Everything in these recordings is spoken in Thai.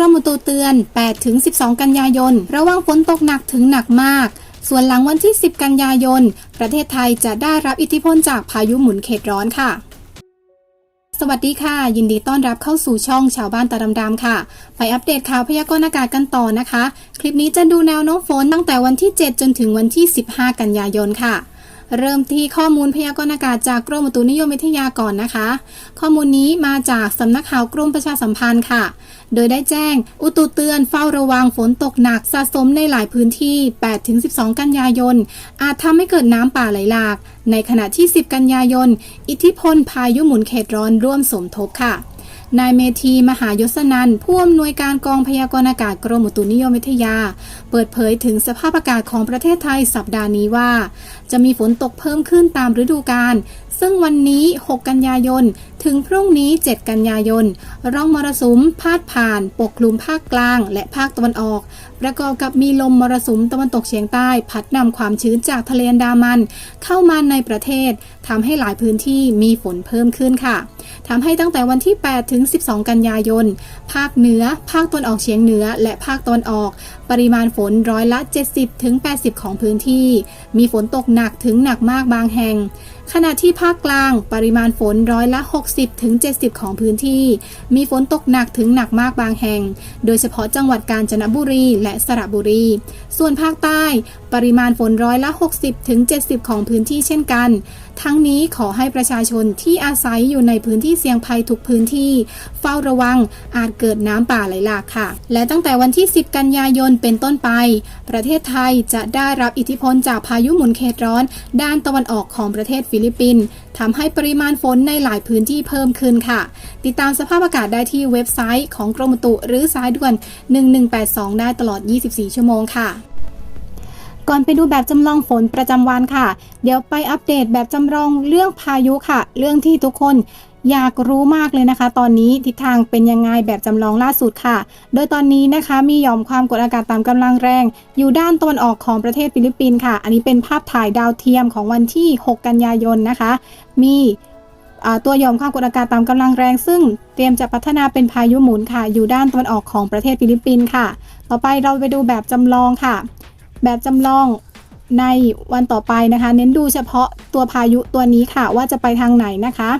รมอุตุเตือน 8-12 กันยายน ระวังฝนตกหนักถึงหนักมาก ส่วนหลังวันที่ 10 กันยายน ประเทศไทยจะได้รับอิทธิพลจากพายุหมุนเขตร้อนค่ะ สวัสดีค่ะ ยินดีต้อนรับเข้าสู่ช่องชาวบ้านตาดำๆค่ะ ไปอัปเดตข่าวพยากรณ์อากาศกันต่อนะคะ คลิปนี้จะดูแนวโน้มฝนตั้งแต่วันที่ 7 จนถึงวันที่ 15 กันยายนค่ะ เริ่มที่ข้อมูลพยากรณ์อากาศจากกรมอุตุนิยมวิทยาก่อนนะคะ ข้อมูลนี้มาจากสำนักข่าวกรมประชาสัมพันธ์ค่ะ โดยได้แจ้ง อุตุเตือนเฝ้าระวังฝนตกหนักสะสมในหลายพื้นที่ 8-12 กันยายน อาจทำให้เกิดน้ำป่าไหลหลาก ในขณะที่ 10 กันยายน อิทธิพลพายุหมุนเขตร้อนร่วมสมทบค่ะ นายเมธีมหายศนันผู้อำนวยการกองพยากรณ์อากาศกรมอุตุนิยมวิทยา เปิดเผยถึงสภาพอากาศของประเทศไทยสัปดาห์นี้ว่า จะมีฝนตกเพิ่มขึ้นตามฤดูกาลซึ่งวันนี้ 6 กันยายน ถึงพรุ่งนี้ 7 กันยายน ร่องมรสุมพาดผ่าน ปกคลุมภาคกลาง และภาคตะวันออก ประกอบกับมีลมมรสุมตะวันตกเฉียงใต้ พัดนำความชื้นจากทะเลอันดามัน เข้ามาในประเทศทำให้หลายพื้นที่มีฝนเพิ่มขึ้นค่ะ ทำให้ตั้งแต่วันที่ 8 ถึง 12 กันยายน ภาคเหนือ ภาคตะวันออกเฉียงเหนือ และภาคตะวันออก ปริมาณฝนร้อยละ 70ถึง80 ของพื้นที่ มีฝนตกหนักถึงหนักมากบางแห่ง ขณะที่ภาคกลางปริมาณฝนร้อยละ 60ถึง70 ของพื้นที่ มีฝนตกหนักถึงหนักมากบางแห่ง โดยเฉพาะจังหวัดกาญจนบุรีและสระบุรี ส่วนภาคใต้ ปริมาณฝนร้อยละ 60ถึง70 ของพื้นที่เช่นกัน ทั้งนี้ขอให้ประชาชนที่อาศัยอยู่ในพื้นที่เสี่ยงภัยทุกพื้นที่ เฝ้าระวังอาจเกิดน้ำป่าไหลหลากค่ะ และตั้งแต่วันที่ 10 กันยายนเป็นต้นไป ประเทศไทยจะได้รับอิทธิพลจากพายุหมุนเขตร้อน ด้านตะวันออกของประเทศฟิลิปปินส์ทำให้ปริมาณฝนในหลายพื้นที่เพิ่มขึ้นค่ะ ติดตามสภาพอากาศได้ที่เว็บไซต์ของกรมอุตุหรือสายด่วน 1182 ได้ตลอด 24 ชั่วโมงค่ะก่อนไปดูแบบจำลองฝนประจำวันค่ะ เดี๋ยวไปอัปเดตแบบจำลองเรื่องพายุค่ะ เรื่องที่ทุกคน อยากรู้มากเลยนะคะ ตอนนี้ทิศทางเป็นยังไงแบบจำลองล่าสุดค่ะ โดยตอนนี้นะคะมีหย่อมความกดอากาศต่ำกำลังแรง อยู่ด้านตะวันออกของประเทศฟิลิปปินส์ค่ะ อันนี้เป็นภาพถ่ายดาวเทียมของวันที่ 6 กันยายนนะคะ มีตัวหย่อมความกดอากาศต่ำกำลังแรง ซึ่งเตรียมจะพัฒนาเป็นพายุหมุนค่ะ อยู่ด้านตะวันออกของประเทศฟิลิปปินส์ค่ะ ต่อไปเราไปดูแบบจำลองค่ะ แบบจำลองในวันต่อไปนะคะ เน้นดูเฉพาะตัวพายุตัวนี้ค่ะ ว่าจะไปทางไหนนะคะ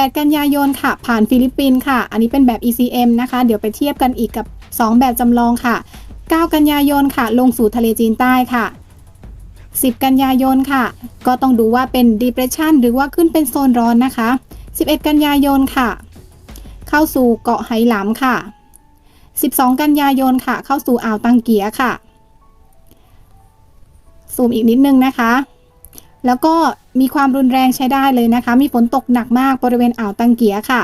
8 กันยายนค่ะ ผ่านฟิลิปปินส์ค่ะ อันนี้เป็นแบบ ECM นะคะ เดี๋ยวไปเทียบกันอีกกับ 2 แบบจำลองค่ะ 9 กันยายนค่ะ ลงสู่ทะเลจีนใต้ค่ะ 10 กันยายนค่ะ ก็ต้องดูว่าเป็น depression หรือว่าขึ้นเป็นโซนร้อนนะคะ 11 กันยายนค่ะ เข้าสู่เกาะไหหลำค่ะ 12 กันยายนค่ะ เข้าสู่อ่าวตังเกียค่ะ ซูมอีกนิดนึงนะคะ แล้วก็ มีความรุนแรงใช้ได้เลยนะคะ มีฝนตกหนักมากบริเวณอ่าวตังเกียค่ะ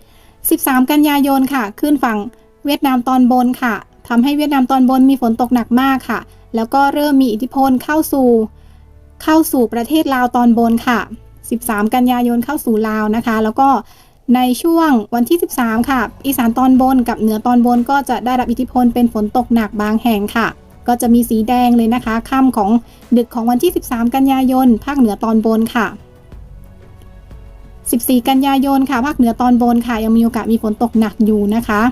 13 กันยายนค่ะ ขึ้นฝั่งเวียดนามตอนบนค่ะทำให้เวียดนามตอนบนมีฝนตกหนักมากค่ะ แล้วก็เริ่มมีอิทธิพลเข้าสู่ เข้าสู่ประเทศลาวตอนบนค่ะ 13 กันยายนเข้าสู่ลาวนะคะ แล้วก็ในช่วงวันที่ 13 ค่ะ อีสานตอนบนกับเหนือตอนบนก็จะได้รับอิทธิพลเป็นฝนตกหนักบางแห่งค่ะ ก็จะมีสีแดงเลยนะคะค่ำของดึกของวันที่ 13 กันยายน ภาคเหนือตอนบนค่ะ 14 กันยายนค่ะภาคเหนือตอนบนค่ะ ยังมีโอกาสมีฝนตกหนักอยู่นะคะ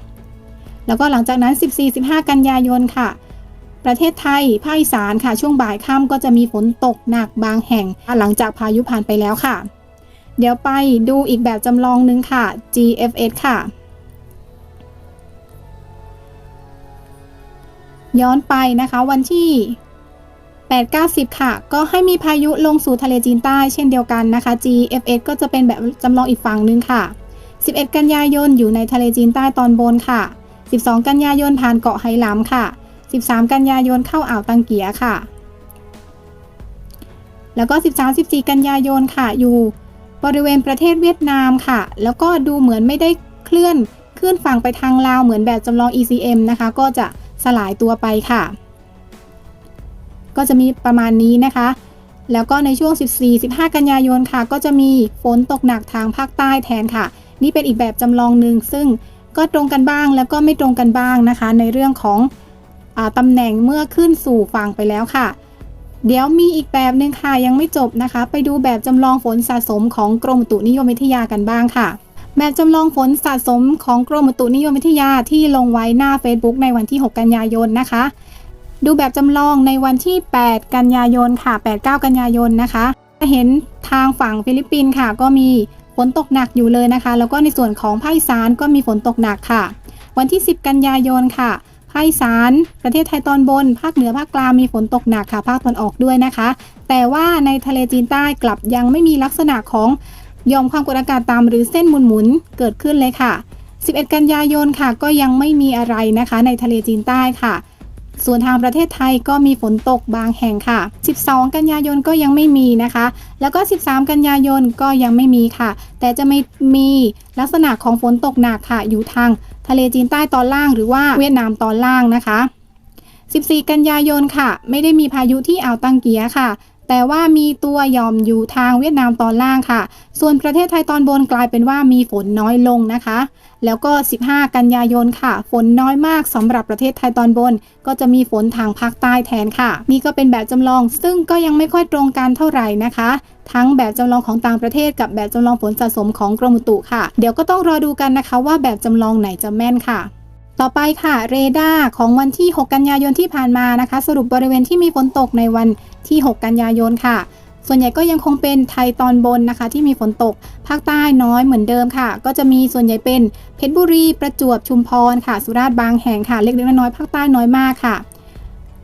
แล้วก็หลังจากนั้น 14-15 กันยายนค่ะ ประเทศไทยภาคอีสานค่ะ ช่วงบ่ายค่ำก็จะมีฝนตกหนักบางแห่ง หลังจากพายุผ่านไปแล้วค่ะ เดี๋ยวไปดูอีกแบบจำลองหนึงค่ะ GFS ค่ะ ย้อนไปนะคะวันที่ 8 90ค่ะ ก็ให้มีพายุลงสู่ทะเลจีนใต้เช่นเดียวกันนะคะ GFS ก็จะเป็นแบบจำลองอีกฝั่งนึงค่ะ 11 กันยายนอยู่ในทะเลจีนใต้ตอนบนค่ะ 12 กันยายนผ่านเกาะไหหลำค่ะ 13 กันยายนเข้าอ่าวตังเกียค่ะ แล้วก็ 13-14 กันยายนค่ะ อยู่บริเวณประเทศเวียดนามค่ะ แล้วก็ดูเหมือนไม่ได้เคลื่อนขึ้นฝั่งไปทางลาวเหมือนแบบจำลอง ECM นะคะ ก็จะ สลายตัวไปค่ะ ก็จะมีประมาณนี้นะคะ แล้วก็ในช่วง 14-15 กันยายนค่ะ ก็จะมีฝนตกหนักทางภาคใต้แทนค่ะ นี่เป็นอีกแบบจำลองหนึ่งซึ่งก็ตรงกันบ้างแล้วก็ไม่ตรงกันบ้างนะคะ ในเรื่องของอตำแหน่งเมื่อขึ้นสู่ฝั่งไปแล้วค่ะ เดี๋ยวมีอีกแบบหนึ่งค่ะยังไม่จบนะคะ ไปดูแบบจำลองฝนสะสมของกรมอุตุนิยมวิทยากันบ้างค่ะ แบบจำลองฝนสะสมของกรมอุตุนิยมวิทยาที่ลงไว้หน้า Facebook ในวันที่ 6 กันยายนนะคะ ดูแบบจำลองในวันที่ 8 กันยายนค่ะ 8-9 กันยายนนะคะ จะเห็นทางฝั่งฟิลิปปินส์ค่ะ ก็มีฝนตกหนักอยู่เลยนะคะ แล้วก็ในส่วนของภาคอีสานก็มีฝนตกหนักค่ะ วันที่ 10 กันยายนค่ะภาคอีสาน ประเทศไทยตอนบน ภาคเหนือภาคกลางมีฝนตกหนักค่ะ ภาคตะวันออกด้วยนะคะ แต่ว่าในทะเลจีนใต้กลับยังไม่มีลักษณะของ ยอมความกดอากาศต่ำหรือเส้นหมุนหมุนๆเกิดขึ้นเลยค่ะ 11 กันยายนค่ะ ก็ยังไม่มีอะไรนะคะ ในทะเลจีนใต้ค่ะ ส่วนทางประเทศไทยก็มีฝนตกบางแห่งค่ะ 12 กันยายนก็ยังไม่มีนะคะ แล้วก็ 13 กันยายนก็ยังไม่มีค่ะ แต่จะไม่มีลักษณะของฝนตกหนักค่ะ อยู่ทางทะเลจีนใต้ตอนล่างหรือว่าเวียดนามตอนล่างนะคะ 14 กันยายนค่ะ ไม่ได้มีพายุที่อ่าวตังเกียค่ะ แต่ว่ามีตัวย่อมอยู่ทางเวียดนามตอนล่างค่ะ ส่วนประเทศไทยตอนบนกลายเป็นว่ามีฝนน้อยลงนะคะ แล้วก็ 15 กันยายนค่ะ ฝนน้อยมากสำหรับประเทศไทยตอนบน ก็จะมีฝนทางภาคใต้แทนค่ะ นี่ก็เป็นแบบจำลอง ซึ่งก็ยังไม่ค่อยตรงกันเท่าไหร่นะคะ ทั้งแบบจำลองของต่างประเทศกับแบบจำลองฝนสะสมของกรมอุตุค่ะ เดี๋ยวก็ต้องรอดูกันนะคะ ว่าแบบจำลองไหนจะแม่นค่ะ ต่อไปค่ะเรดาร์ของวันที่ 6 กันยายนที่ผ่านมานะคะ สรุปบริเวณที่มีฝนตกในวันที่ 6 กันยายนค่ะ ส่วนใหญ่ก็ยังคงเป็นไทยตอนบนนะคะ ที่มีฝนตก ภาคใต้น้อยเหมือนเดิมค่ะ ก็จะมีส่วนใหญ่เป็นเพชรบุรีประจวบชุมพรค่ะ สุราษฎร์บางแห่งค่ะเล็กๆน้อยๆภาคใต้น้อยมากค่ะ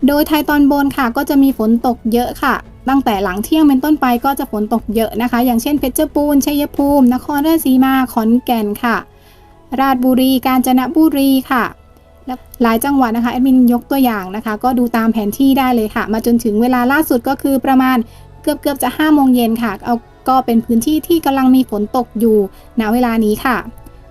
โดยไทยตอนบนค่ะ ก็จะมีฝนตกเยอะค่ะ ตั้งแต่หลังเที่ยงเป็นต้นไปก็จะฝนตกเยอะนะคะ อย่างเช่นเพชรบูรณ์ชัยภูมิ นครราชสีมาขอนแก่นค่ะ ราชบุรี กาญจนบุรีค่ะและหลายจังหวัดนะคะแอดมินยกตัวอย่างนะคะ ก็ดูตามแผนที่ได้เลยค่ะ มาจนถึงเวลาล่าสุดก็คือประมาณเกือบเกือบจะ5โมงเย็นค่ะ เอาก็เป็นพื้นที่ที่กำลังมีฝนตกอยู่ณเวลานี้ค่ะ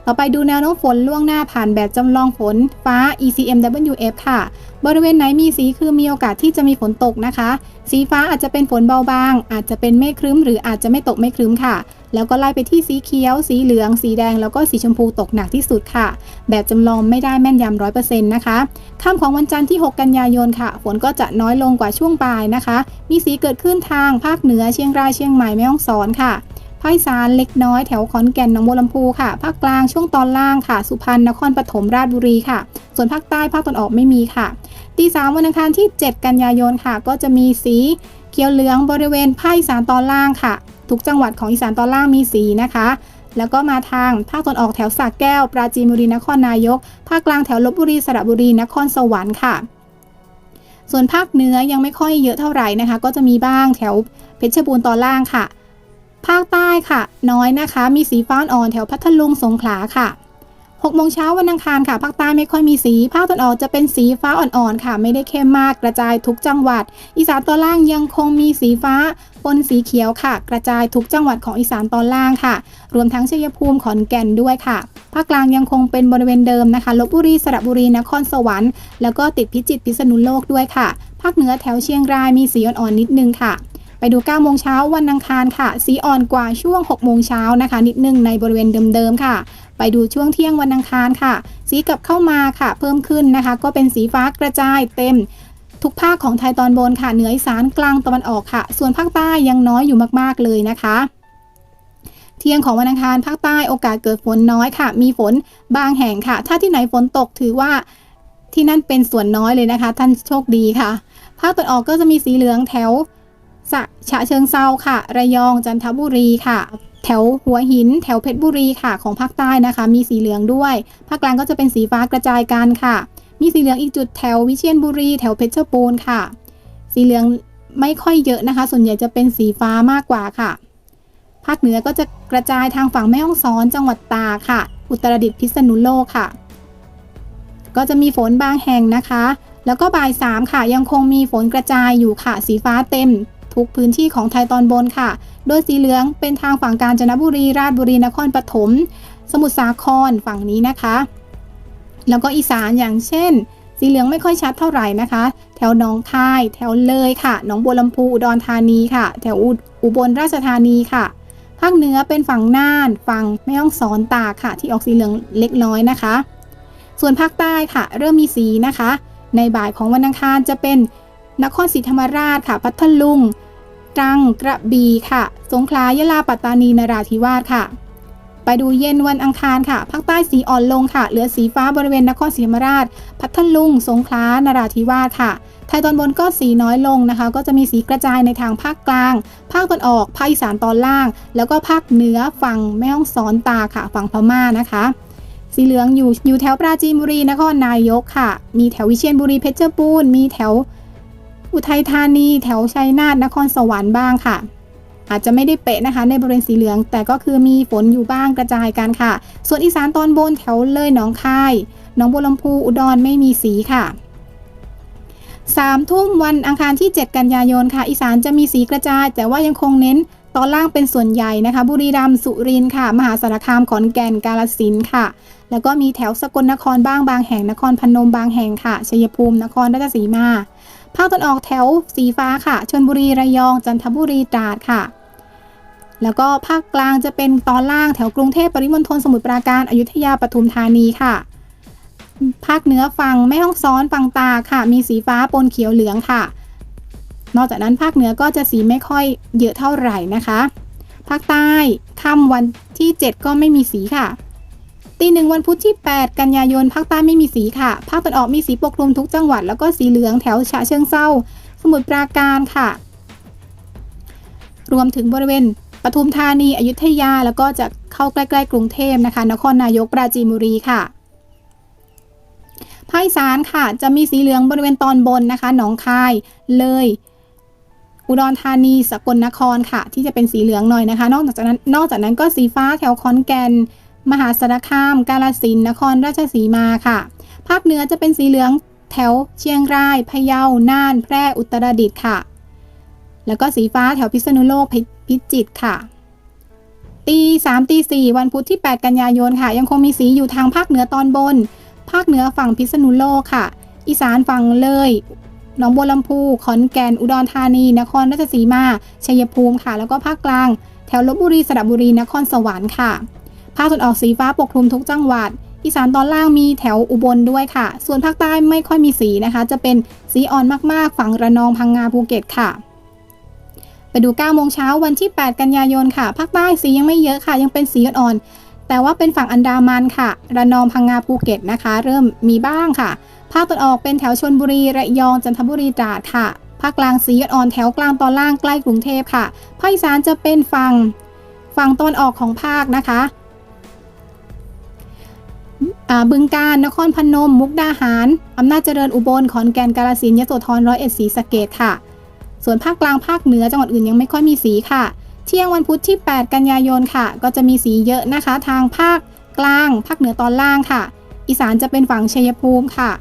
ต่อไปดูแนวโน้มฝนล่วงหน้าผ่านแบบจำลองฝนฟ้า ECMWF ค่ะ บริเวณไหนมีสีคือมีโอกาสที่จะมีฝนตกนะคะ สีฟ้าอาจจะเป็นฝนเบาบาง อาจจะเป็นเมฆครึ้ม หรืออาจจะไม่ตกไม่ครึ้มค่ะ แล้วก็ไล่ไปที่สีเขียว สีเหลือง สีแดง แล้วก็สีชมพูตกหนักที่สุดค่ะ แบบจำลองไม่ได้แม่นยำร้อยเปอร์เซ็นต์นะคะค่ำของวันจันทร์ที่ 6 กันยายนค่ะ ฝนก็จะน้อยลงกว่าช่วงบ่ายนะคะ มีสีเกิดขึ้นทางภาคเหนือเชียงรายเชียงใหม่แม่ฮ่องสอนค่ะ ภาคอีสานเล็กน้อยแถวขอนแก่นหนองบัวลำพูค่ะ ภาคกลางช่วงตอนล่างค่ะ สุพรรณนครปฐมราชบุรีค่ะ ส่วนภาคใต้ภาคตะวันออกไม่มีค่ะ ตีสามวันอังคารที่ 7 กันยายนค่ะ ก็จะมีสีเขียวเหลืองบริเวณภาคอีสานตอนล่างค่ะ ทุกจังหวัดของอีสานตอนล่างมีสีนะคะแล้วก็มาทางภาคตะวันออกแถวสระแก้ว ปราจีนบุรี นครนายก ภาคกลางแถวลบบุรี สระบุรี นครสวรรค์ค่ะ ส่วนภาคเหนือยังไม่ค่อยเยอะเท่าไหร่นะคะ ก็จะมีบ้างแถวเพชรบูรณ์ตอนล่างค่ะ ภาคใต้ค่ะ น้อยนะคะ มีสีฟ้าอ่อนแถวพัทลุงสงขลาค่ะ6โมงเช้าวันอังคารค่ะภาคใต้ไม่ค่อยมีสี ภาคตะวันออกจะเป็นสีฟ้าอ่อนๆค่ะ ไม่ได้เข้มมากกระจายทุกจังหวัด อีสานตอนล่างยังคงมีสีฟ้าปนสีเขียวค่ะ กระจายทุกจังหวัดของอีสานตอนล่างค่ะ รวมทั้งชัยภูมิขอนแก่นด้วยค่ะ ภาคกลางยังคงเป็นบริเวณเดิมนะคะลบบุรีสระบุรีนครสวรรค์แล้วก็ติดพิจิตรพิษณุโลกด้วยค่ะ ภาคเหนือแถวเชียงรายมีสีอ่อนๆนิดนึงค่ะ ไปดู9โมงเช้าวันอังคารค่ะ สีอ่อนกว่าช่วง 6 โมงเช้านะคะ นิดนึงในบริเวณเดิมๆค่ะ ไปดูช่วงเที่ยงวันอังคารค่ะ สีกลับเข้ามาค่ะ เพิ่มขึ้นนะคะ ก็เป็นสีฟ้ากระจายเต็มทุกภาคของไทยตอนบนค่ะ เหนืออีสานกลางตะวันออกค่ะ ส่วนภาคใต้ยังน้อยอยู่มากๆเลยนะคะ เที่ยงของวันอังคารภาคใต้โอกาสเกิดฝนน้อยค่ะ มีฝนบางแห่งค่ะ ถ้าที่ไหนฝนตกถือว่าที่นั่นเป็นส่วนน้อยเลยนะคะ ท่านโชคดีค่ะ ภาคตะวันออกก็จะมีสีเหลืองแถว สะฉะเชิงเซาค่ะ ระยองจันทบุรีค่ะ แถวหัวหิน แถวเพชรบุรีค่ะของภาคใต้นะคะ มีสีเหลืองด้วย ภาคกลางก็จะเป็นสีฟ้ากระจายกันค่ะ มีสีเหลืองอีกจุดแถววิเชียรบุรี แถวเพชรบูรณ์ค่ะ สีเหลืองไม่ค่อยเยอะนะคะ ส่วนใหญ่จะเป็นสีฟ้ามากกว่าค่ะ ภาคเหนือก็จะกระจายทางฝั่งแม่ฮ่องสอนจังหวัดตากค่ะ อุตรดิตถ์พิษณุโลกค่ะ ก็จะมีฝนบางแห่งนะคะ แล้วก็บ่ายสามค่ะ ยังคงมีฝนกระจายอยู่ค่ะ สีฟ้าเต็ม ทุกพื้นที่ของไทยตอนบนค่ะ โดยสีเหลืองเป็นทางฝั่งกาญจนบุรี ราชบุรี นครปฐม สมุทรสาครฝั่งนี้นะคะ แล้วก็อีสานอย่างเช่น สีเหลืองไม่ค่อยชัดเท่าไหร่นะคะ แถวหนองคาย แถวเลยค่ะ หนองบัวลำพูอุดรธานีค่ะ แถวอุอุบลราชธานีค่ะ ภาคเหนือเป็นฝั่งน่าน ฝั่งแม่ฮ่องสอนตากค่ะ ที่ออกสีเหลืองเล็กน้อยนะคะ ส่วนภาคใต้ค่ะ เริ่มมีสีนะคะ ในบ่ายของวันอังคารจะเป็น นครศรีธรรมราชค่ะ พัทลุง ตรัง กระบี่ค่ะ สงขลายะลา ปัตตานี นราธิวาสค่ะ ไปดูเย็นวันอังคารค่ะ ภาคใต้สีอ่อนลงค่ะ เหลือสีฟ้าบริเวณนครศรีธรรมราช พัทลุง สงขลา นราธิวาสค่ะ ไทยตอนบนก็สีน้อยลงนะคะ ก็จะมีสีกระจายในทางภาคกลาง ภาคตะวันออก ภาคอีสานตอนล่าง แล้วก็ภาคเหนือฝั่งแม่ฮ่องสอนตาค่ะ ฝั่งพม่านะคะสีเหลืองอยู่อยู่แถวปราจีนบุรีนครนายกค่ะ มีแถววิเชียรบุรีเพชรบูรณ์มีแถว อุทัยธานีแถวชัยนาทนครสวรรค์บ้างค่ะ อาจจะไม่ได้เป๊ะนะคะ ในบริเวณสีเหลือง แต่ก็คือมีฝนอยู่บ้างกระจายกันค่ะ ส่วนอีสานตอนบนแถวเลยหนองคายหนองบัวลำพูอุดรไม่มีสีค่ะสามทุ่มวันอังคารที่ 7 กันยายนค่ะ อีสานจะมีสีกระจาย แต่ว่ายังคงเน้นตอนล่างเป็นส่วนใหญ่นะคะ บุรีรัมย์สุรินทร์ค่ะ มหาสารคามขอนแก่นกาฬสินค่ะ แล้วก็มีแถวสกลนครบ้างบางแห่งนครพนมบางแห่งค่ะชัยภูมินครราชสีมา ภาคตะวันออกแถวสีฟ้าค่ะชลบุรีระยองจันทบุรีตราดค่ะ แล้วก็ภาคกลางจะเป็นตอนล่างแถวกรุงเทพปริมณฑลสมุทรปราการอยุธยาปทุมธานีค่ะ ภาคเหนือฝั่งแม่ฮ่องซ้อนฝั่งตาค่ะ มีสีฟ้าปนเขียวเหลืองค่ะ นอกจากนั้นภาคเหนือก็จะสีไม่ค่อยเยอะเท่าไหร่นะคะ ภาคใต้ค่ำวันที่ 7 ก็ไม่มีสีค่ะ ตีหนึ่งวันพุธที่ 8 กันยายนภาคใต้ไม่มีสีค่ะ ภาคตะวันออกมีสีปกคลุมทุกจังหวัด แล้วก็สีเหลืองแถวฉะเชิงเซาสมุทรปราการค่ะ รวมถึงบริเวณปทุมธานีอยุธยา แล้วก็จะเข้าใกล้ๆกรุงเทพนะคะ นครนายกปราจีนบุรีค่ะภาคอีสานค่ะ จะมีสีเหลืองบริเวณตอนบนนะคะ หนองคาย เลย อุดรธานี สกลนครค่ะ ที่จะเป็นสีเหลืองหน่อยนะคะ นอกจากนั้น นอกจากนั้นก็สีฟ้าแถวขอนแก่น มหาสารคาม กาฬสินนครราชสีมาค่ะ ภาคเหนือจะเป็นสีเหลืองแถวเชียงราย พะเยา น่าน แพร่ อุตรดิตถ์ค่ะ แล้วก็สีฟ้าแถวพิษณุโลก พิจิตรค่ะ ตี3ตี4วันพุธที่ 8 กันยายนค่ะ ยังคงมีสีอยู่ทางภาคเหนือตอนบน ภาคเหนือฝั่งพิษณุโลกค่ะ อีสานฝั่งเลย หนองบัวลำพู ขอนแก่น อุดรธานี นครราชสีมา ชัยภูมิค่ะ แล้วก็ภาคกลาง แถวลบบุรี สระบุรี นครสวรรค์ค่ะาคตะวันออกสีฟ้าปกคลุมทุกจังหวัด อีสานตอนล่างมีแถวอุบลด้วยค่ะ ส่วนภาคใต้ไม่ค่อยมีสีนะคะ จะเป็นสีอ่อนมากๆ ฝั่งระนองพังงาภูเก็ตค่ะ ไปดู9โมงเช้าวันที่ 8 กันยายนค่ะ ภาคใต้สียังไม่เยอะค่ะ ยังเป็นสีอ่อนๆ แต่ว่าเป็นฝั่งอันดามันค่ะ ระนองพังงาภูเก็ตนะคะ เริ่มมีบ้างค่ะ ภาคตะวันออกเป็นแถวชนบุรีระยองจันทบุรีตราดค่ะ ภาคกลางสีอ่อนแถวกลางตอนล่างใกล้กรุงเทพค่ะ ภาคอีสานจะเป็นฝั่งฝั่งตอนออกของภาคนะคะ บึงกาฬนครพนม มุกดาหาร อำนาจเจริญอุบล ขอนแก่น กาฬสินธุ์ยโสธร ร้อยเอ็ด ศรีสะเกษค่ะ ส่วนภาคกลาง ภาคเหนือ จังหวัดอื่นยังไม่ค่อยมีสีค่ะ เที่ยงวันพุธที่ 8 กันยายนค่ะ ก็จะมีสีเยอะนะคะ ทางภาคกลาง ภาคเหนือตอนล่างค่ะ อีสานจะเป็นฝั่งชัยภูมิค่ะ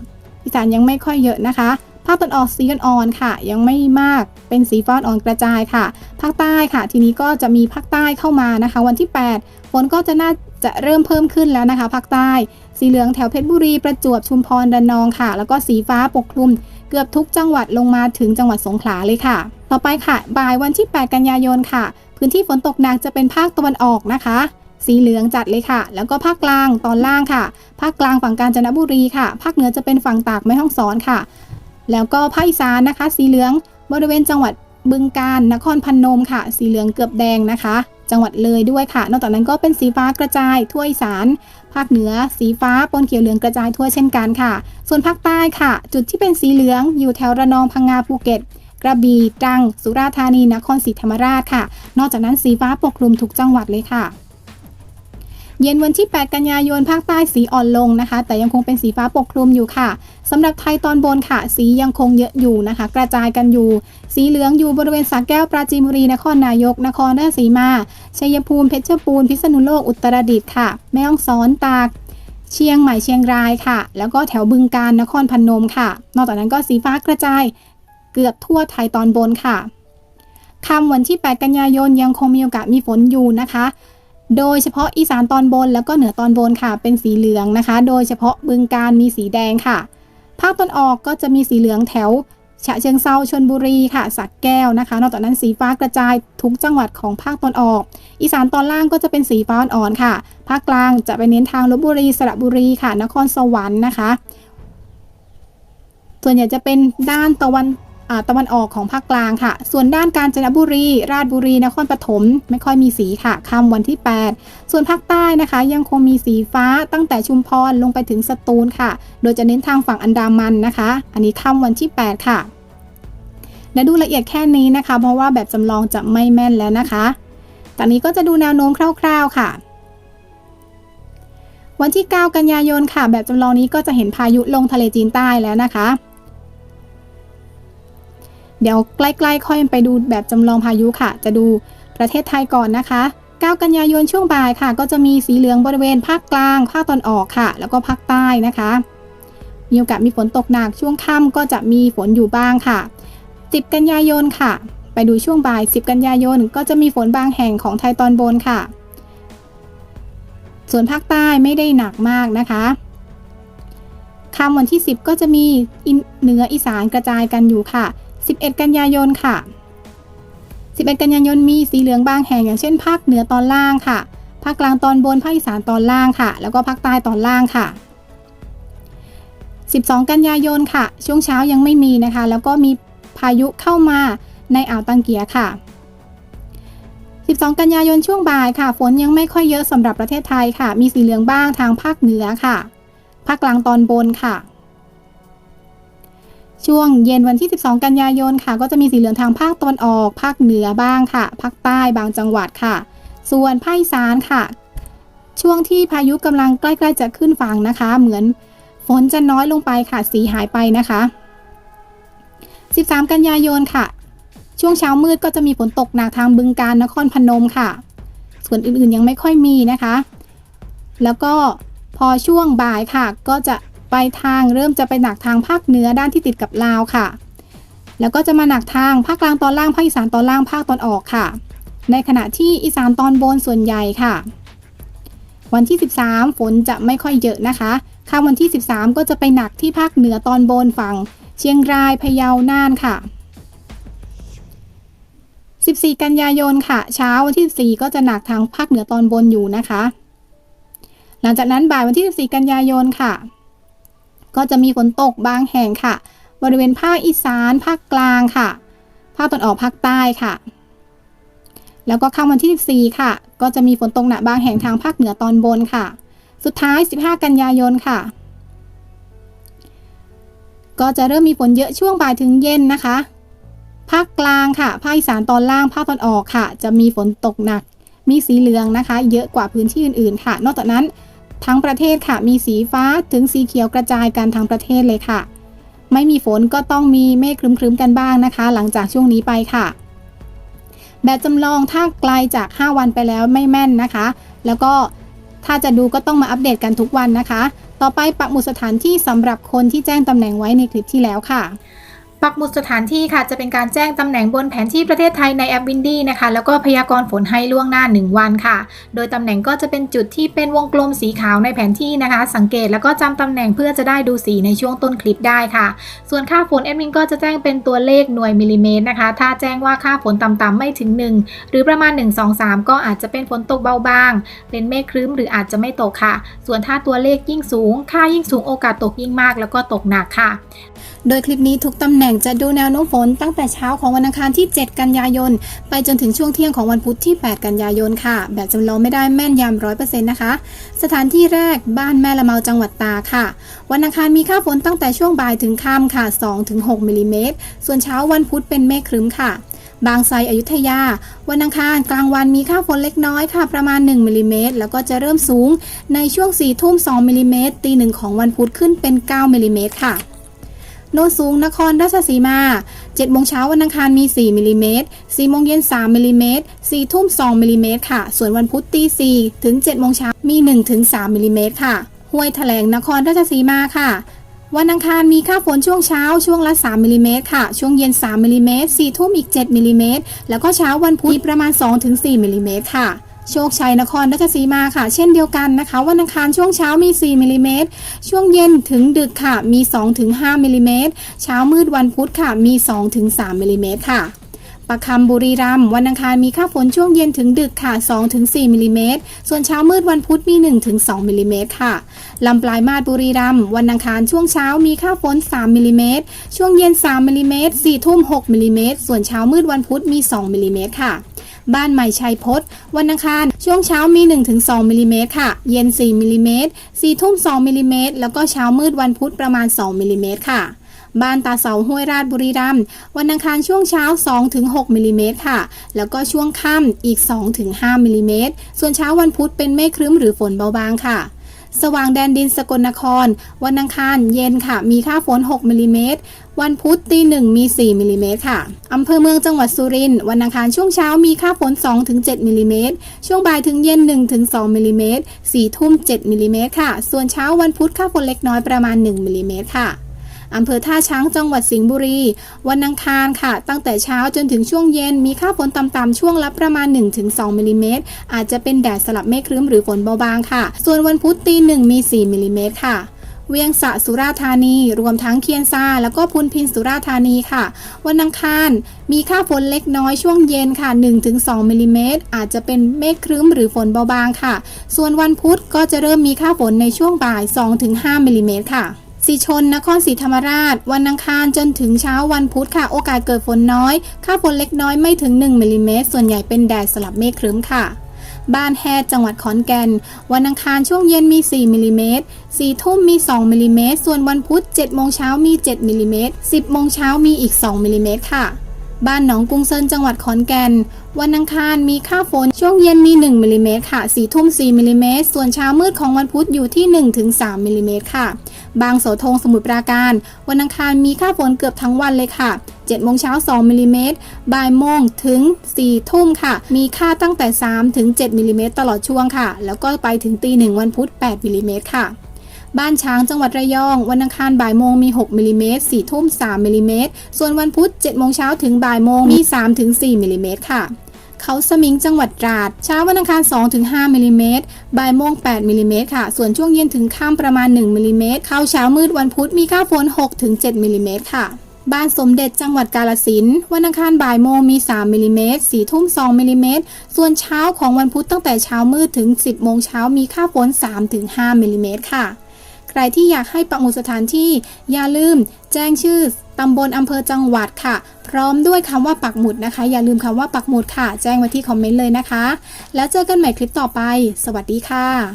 อีสานยังไม่ค่อยเยอะนะคะ ภาคตะวันออกสีอ่อนๆค่ะ ยังไม่มาก เป็นสีฟ้าอ่อนกระจายค่ะ ภาคใต้ค่ะ ทีนี้ก็จะมีภาคใต้เข้ามานะคะ วันที่ 8 ฝนก็จะน่า จะเริ่มเพิ่มขึ้นแล้วนะคะภาคใต้ สีเหลืองแถวเพชรบุรีประจวบชุมพรระนองค่ะ แล้วก็สีฟ้าปกคลุม เกือบทุกจังหวัดลงมาถึงจังหวัดสงขลาเลยค่ะ ต่อไปค่ะ บ่ายวันที่ 8 กันยายนค่ะ พื้นที่ฝนตกหนักจะเป็นภาคตะวันออกนะคะ สีเหลืองจัดเลยค่ะ แล้วก็ภาคกลางตอนล่างค่ะ ภาคกลางฝั่งกาญจนบุรีค่ะ ภาคเหนือจะเป็นฝั่งตากแม่ฮ่องสอนค่ะ แล้วก็ภาคอีสานนะคะ สีเหลืองบริเวณจังหวัดบึงกาฬนครพนมค่ะ สีเหลืองเกือบแดงนะคะ จังหวัดเลยด้วยค่ะ นอกจากนั้นก็เป็นสีฟ้ากระจายทั่วอีสาน ภาคเหนือ สีฟ้าปนเขียวเหลืองกระจายทั่วเช่นกันค่ะ ส่วนภาคใต้ค่ะ จุดที่เป็นสีเหลืองอยู่แถวระนองพังงาภูเก็ตกระบี่ตรัง สุราษฎร์ธานีนครศรีธรรมราชค่ะ นอกจากนั้นสีฟ้าปกคลุมทุกจังหวัดเลยค่ะ เย็นวันที่ 8 กันยายนภาคใต้สีอ่อนลงนะคะ แต่ยังคงเป็นสีฟ้าปกคลุมอยู่ค่ะสำหรับไทยตอนบนค่ะ สียังคงเยอะอยู่นะคะ กระจายกันอยู่ สีเหลืองอยู่บริเวณสระแก้วปราจีนบุรีนครนายก นครราชสีมาชัยภูมิเพชรบูรณ์พิษณุโลกอุตรดิตถ์ค่ะ แม่ฮ่องสอนตาก เชียงใหม่เชียงรายค่ะ แล้วก็แถวบึงกาฬนครพนมค่ะ นอกจากนั้นก็สีฟ้ากระจายเกือบทั่วไทยตอนบนค่ะค่ำวันที่ 8 กันยายนยังคงมีโอกาสมีฝนอยู่นะคะ โดยเฉพาะอีสานตอนบนแล้วก็เหนือตอนบนค่ะ เป็นสีเหลืองนะคะ โดยเฉพาะบึงการมีสีแดงค่ะ ภาคตอนออกก็จะมีสีเหลืองแถว ฉะเชิงเซาชนบุรีค่ะสักแก้วนะคะ นอกจากนั้นสีฟ้ากระจายทุกจังหวัดของภาคตอนออก อีสานตอนล่างก็จะเป็นสีฟ้าอ่อนค่ะ ภาคกลางจะไปเน้นทางลบบุรีสระบุรีค่ะ นครสวรรค์นะคะ ส่วนใหญ่จะเป็นด้านตะวัน ตะวันออกของภาคกลางค่ะ ส่วนด้านกาญจนบุรี ราชบุรี นครปฐมไม่ค่อยมีสีค่ะค่ำวันที่ 8 ส่วนภาคใต้นะคะ ยังคงมีสีฟ้าตั้งแต่ชุมพรลงไปถึงสตูลค่ะ โดยจะเน้นทางฝั่งอันดามันนะคะ อันนี้ค่ำวันที่ 8 ค่ะเดี๋ยวดูละเอียดแค่นี้นะคะ เพราะว่าแบบจำลองจะไม่แม่นแล้วนะคะ ตอนนี้ก็จะดูแนวโน้มคร่าว ๆ ค่ะ วันที่ 9 กันยายนค่ะ แบบจำลองนี้ก็จะเห็นพายุลงทะเลจีนใต้แล้วนะคะ เดี๋ยวใกล้ๆค่อยไปดูแบบจำลองพายุค่ะ จะดูประเทศไทยก่อนนะคะ 9 กันยายนช่วงบ่ายค่ะ ก็จะมีสีเหลืองบริเวณภาคกลาง ภาคตอนออกค่ะ แล้วก็ภาคใต้นะคะ มีโอกาสมีฝนตกหนักช่วงค่ำก็จะมีฝนอยู่บ้างค่ะ 10 กันยายนค่ะ ไปดูช่วงบ่าย 10 กันยายนก็จะมีฝนบางแห่งของไทยตอนบนค่ะ ส่วนภาคใต้ไม่ได้หนักมากนะคะค่ำวันที่ 10 ก็จะมีเหนืออีสานกระจายกันอยู่ค่ะ 11 กันยายนค่ะ 11 กันยายนมีสีเหลืองบางแห่งอย่างเช่นภาคเหนือตอนล่างค่ะ ภาคกลางตอนบน ภาคอีสานตอนล่างค่ะ แล้วก็ภาคใต้ตอนล่างค่ะ 12 กันยายนค่ะ ช่วงเช้ายังไม่มีนะคะ แล้วก็มีพายุเข้ามาในอ่าวตังเกียค่ะ 12 กันยายนช่วงบ่ายค่ะ ฝนยังไม่ค่อยเยอะสำหรับประเทศไทยค่ะ มีสีเหลืองบ้างทางภาคเหนือค่ะ ภาคกลางตอนบนค่ะ ช่วงเย็นวันที่ 12 กันยายนค่ะ ก็จะมีสีเหลืองทางภาคตะวันออก ภาคเหนือบ้างค่ะ ภาคใต้บางจังหวัดค่ะ ส่วนภาคอีสานค่ะ ช่วงที่พายุกำลังใกล้ๆจะขึ้นฝั่งนะคะ เหมือนฝนจะน้อยลงไปค่ะ สีหายไปนะคะ 13 กันยายนค่ะ ช่วงเช้ามืดก็จะมีฝนตกหนักทางบึงการนครพนมค่ะ ส่วนอื่นๆยังไม่ค่อยมีนะคะ แล้วก็พอช่วงบ่ายค่ะก็จะ ไปทางเริ่มจะไปหนักทางภาคเหนือด้านที่ติดกับลาวค่ะ แล้วก็จะมาหนักทางภาคกลางตอนล่างภาคอีสานตอนล่างภาคตอนออกค่ะ ในขณะที่อีสานตอนบนส่วนใหญ่ค่ะ วันที่ 13 ฝนจะไม่ค่อยเยอะนะคะค่ำวันที่ 13 ก็จะไปหนักที่ภาคเหนือตอนบนฝั่ง เชียงรายพะเยาน่านค่ะ 14 กันยายนค่ะ เช้าวันที่ 14 ก็จะหนักทางภาคเหนือตอนบนอยู่นะคะ หลังจากนั้นบ่ายวันที่ 14 กันยายนค่ะ ก็จะมีฝนตกบางแห่งค่ะ บริเวณภาคอีสานภาคกลางค่ะ ภาคตอนออกภาคใต้ค่ะ แล้วก็ค่ำวันที่ 14 ค่ะ ก็จะมีฝนตกหนักบางแห่งทางภาคเหนือตอนบนค่ะ สุดท้าย 15 กันยายนค่ะ ก็จะเริ่มมีฝนเยอะช่วงบ่ายถึงเย็นนะคะ ภาคกลางค่ะ ภาคอีสานตอนล่าง ภาคตอนออกค่ะ จะมีฝนตกหนัก มีสีเหลืองนะคะ เยอะกว่าพื้นที่อื่นๆ ค่ะ นอกจากนั้น ทั้งประเทศค่ะ มีสีฟ้าถึงสีเขียวกระจายกันทั้งประเทศเลยค่ะ ไม่มีฝนก็ต้องมีเมฆครึ้มๆกันบ้างนะคะ หลังจากช่วงนี้ไปค่ะ แบบจำลองถ้าไกลจาก 5 วันไปแล้วไม่แม่นนะคะ แล้วก็ถ้าจะดูก็ต้องมาอัปเดตกันทุกวันนะคะ ต่อไปปักหมุดสถานที่สำหรับคนที่แจ้งตำแหน่งไว้ในคลิปที่แล้วค่ะ ปักหมุดสถานที่ค่ะจะเป็นการแจ้งตำแหน่งบนแผนที่ประเทศไทยในแอปวินดี้นะคะ แล้วก็พยากรณ์ฝนให้ล่วงหน้า 1 วันค่ะ โดยตำแหน่งก็จะเป็นจุดที่เป็นวงกลมสีขาวในแผนที่นะคะ สังเกตแล้วก็จำตำแหน่งเพื่อจะได้ดูสีในช่วงต้นคลิปได้ค่ะ ส่วนค่าฝนแอดมินก็จะแจ้งเป็นตัวเลขหน่วยมิลลิเมตรนะคะ ถ้าแจ้งว่าค่าฝนต่ำๆไม่ถึง 1 หรือประมาณ 1 2 3 ก็อาจจะเป็นฝนตกเบาบาง เป็นเมฆครึ้มหรืออาจจะไม่ตกค่ะ ส่วนถ้าตัวเลขยิ่งสูง ค่ายิ่งสูงโอกาสตกยิ่งมาก แล้วก็ตกหนักค่ะ โดยคลิปนี้ทุกตำแหน่งจะดูแนวโน้มฝนตั้งแต่เช้าของวันอังคารที่ 7 กันยายน ไปจนถึงช่วงเที่ยงของวันพุธที่ 8 กันยายนค่ะ แบบจำลองไม่ได้แม่นยำร้อยเปอร์เซ็นต์นะคะ สถานที่แรกบ้านแม่ละเมาจังหวัดตาค่ะ วันอังคารมีค่าฝนตั้งแต่ช่วงบ่ายถึงค่ำค่ะ 2-6มิลลิเมตร ส่วนเช้าวันพุธเป็นเมฆครึ้มค่ะบางไทรอยุธยา วันอังคารกลางวันมีค่าฝนเล็กน้อยค่ะ ประมาณ 1มิลลิเมตรแล้วก็จะเริ่มสูงในช่วง4ทุ่ม2มิลลิเมตรตีหนึ่งของวันพุธขึ้นเป็น 9มิลลิเมตรค่ะ โนนสูงนครราชสีมา7โมงเช้าวันอังคารมี 4มิลลิเมตร4โมงเย็น 3มิลลิเมตร4ทุ่ม 2มิลลิเมตรค่ะ ส่วนวันพุธตี4ถึง7โมงเช้ามี1ถึง3มิลลิเมตรค่ะ ห้วยแถลงนครราชสีมาค่ะวันอังคารมีค่าฝนช่วงเช้าช่วงละ 3มิลลิเมตรค่ะ ช่วงเย็น 3มิลลิเมตร4ทุ่มอีก 7มิลลิเมตรแล้วก็เช้าวันพุธประมาณ 2-4มิลลิเมตรค่ะ โชคชัยนครราชสีมาค่ะ เช่นเดียวกันนะคะ วันอังคารช่วงเช้ามี 4มิลลิเมตรช่วงเย็นถึงดึกค่ะ มี 2-5มิลลิเมตรเช้ามืดวันพุธค่ะ มี 2-3มิลลิเมตรค่ะประคำบุรีรัมย์วันอังคารมีค่าฝนช่วงเย็นถึงดึกค่ะ 2-4มิลลิเมตรส่วนเช้ามืดวันพุธมี 1-2มิลลิเมตรค่ะลำปลายมาศบุรีรัมย์วันอังคารช่วงเช้ามีค่าฝน3มิลลิเมตรช่วงเย็น3มิลลิเมตร4ทุ่ม6มิลลิเมตรส่วนเช้ามืดวันพุธมี 2มิลลิเมตรค่ะ บ้านใหม่ชัยพศวันอังคาร ช่วงเช้ามี 1-2มิลลิเมตรค่ะ เย็น 4มิลลิเมตร4ทุ่ม2มิลลิเมตรแล้วก็เช้ามืดวันพุธประมาณ 2มิลลิเมตรค่ะบ้านตาเสาห้วยราชบุรีรัมย์วันอังคารช่วงเช้า 2-6มิลลิเมตรค่ะ แล้วก็ช่วงค่ำอีก 2-5มิลลิเมตรส่วนเช้าวันพุธเป็นเมฆครึ้มหรือฝนเบาบางค่ะ สว่างแดนดินสกลนคร วันอังคารเย็นค่ะ มีค่าฝน 6มิลลิเมตร วันพุธตีหนึ่งมี 4มิลลิเมตรค่ะอำเภอเมืองจังหวัดสุรินทร์วันอังคารช่วงเช้ามีค่าฝน 2-7มิลลิเมตรช่วงบ่ายถึงเย็น 1-2มิลลิเมตร4ทุ่ม7มิลลิเมตรค่ะ ส่วนเช้าวันพุธค่าฝนเล็กน้อยประมาณ 1มิลลิเมตรค่ะอำเภอท่าช้างจังหวัดสิงห์บุรี วันอังคารค่ะ ตั้งแต่เช้าจนถึงช่วงเย็นมีค่าฝนต่ำๆช่วงละประมาณ 1-2มิลลิเมตรอาจจะเป็นแดดสลับเมฆครึ้มหรือฝนเบาบางค่ะ ส่วนวันพุธตีหนึ่งมี 4มิลิเมตรค่ะ เวียงสะสุราธานี รวมทั้งเคียนซาแล้วก็พุนพินสุราธานีค่ะ วันอังคารมีค่าฝนเล็กน้อยช่วงเย็นค่ะ 1-2มิลลิเมตรอาจจะเป็นเมฆครึ้มหรือฝนเบาบางค่ะ ส่วนวันพุธก็จะเริ่มมีค่าฝนในช่วงบ่าย 2-5มิลลิเมตรค่ะสีชน นครศรีธรรมราช วันอังคารจนถึงเช้าวันพุธค่ะ โอกาสเกิดฝนน้อย ค่าฝนเล็กน้อยไม่ถึง 1มิลลิเมตรส่วนใหญ่เป็นแดดสลับเมฆครึ้มค่ะ บ้านแฮดจังหวัดขอนแก่น วันอังคารช่วงเย็นมี 4มิลลิเมตร4ทุ่มมี 2มิลลิเมตรส่วนวันพุธ7โมงเช้ามี 7มิลลิเมตร10โมงเช้ามีอีก 2มิลลิเมตรค่ะ บ้านหนองกรุงเซินจังหวัดขอนแก่น วันอังคารมีค่าฝนช่วงเย็นมี 1มิลลิเมตรค่ะ4ทุ่ม4มิลลิเมตรส่วนเช้ามืดของวันพุธอยู่ที่ 1-3มิลลิเมตรค่ะ บางโสธงสมุทรปราการ วันอังคารมีค่าฝนเกือบทั้งวันเลยค่ะ7โมงเช้า2มิลลิเมตรบ่ายโมงถึง 4 ทุ่มค่ะ มีค่าตั้งแต่3ถึง7มิลลิเมตรตลอดช่วงค่ะ แล้วก็ไปถึงตีหนึ่งวันพุธ8มิลลิเมตรค่ะ บ้านช้างจังหวัดระยอง วันอังคารบ่ายโมงมี 6มิลลิเมตร4ทุ่ม3มิลลิเมตรส่วนวันพุธ7โมงเช้าถึงบ่ายโมงมี3ถึง4มิลลิเมตรค่ะเขาสมิงจังหวัดตราด เช้าวันอังคาร 2-5มิลลิเมตรบ่ายโมง 8มิลลิเมตรค่ะ ส่วนช่วงเย็นถึงค่ำประมาณ 1มิลลิเมตรเข้าเช้ามืดวันพุธมีค่าฝน 6-7มิลลิเมตรค่ะ บ้านสมเด็จจังหวัดกาลสิน วันอังคารบ่ายโมงมี 3มิลลิเมตร4ทุ่ม 2มิลลิเมตรส่วนเช้าของวันพุธตั้งแต่เช้ามืดถึง 10โมงเช้ามีค่าฝน 3-5มิลิเมตรค่ะ ใครที่อยากให้ปักหมุดสถานที่อย่าลืมแจ้งชื่อตำบลอำเภอจังหวัดค่ะ พร้อมด้วยคำว่าปักหมุดนะคะ อย่าลืมคำว่าปักหมุดค่ะ แจ้งไว้ที่คอมเมนต์เลยนะคะ แล้วเจอกันใหม่คลิปต่อไป สวัสดีค่ะ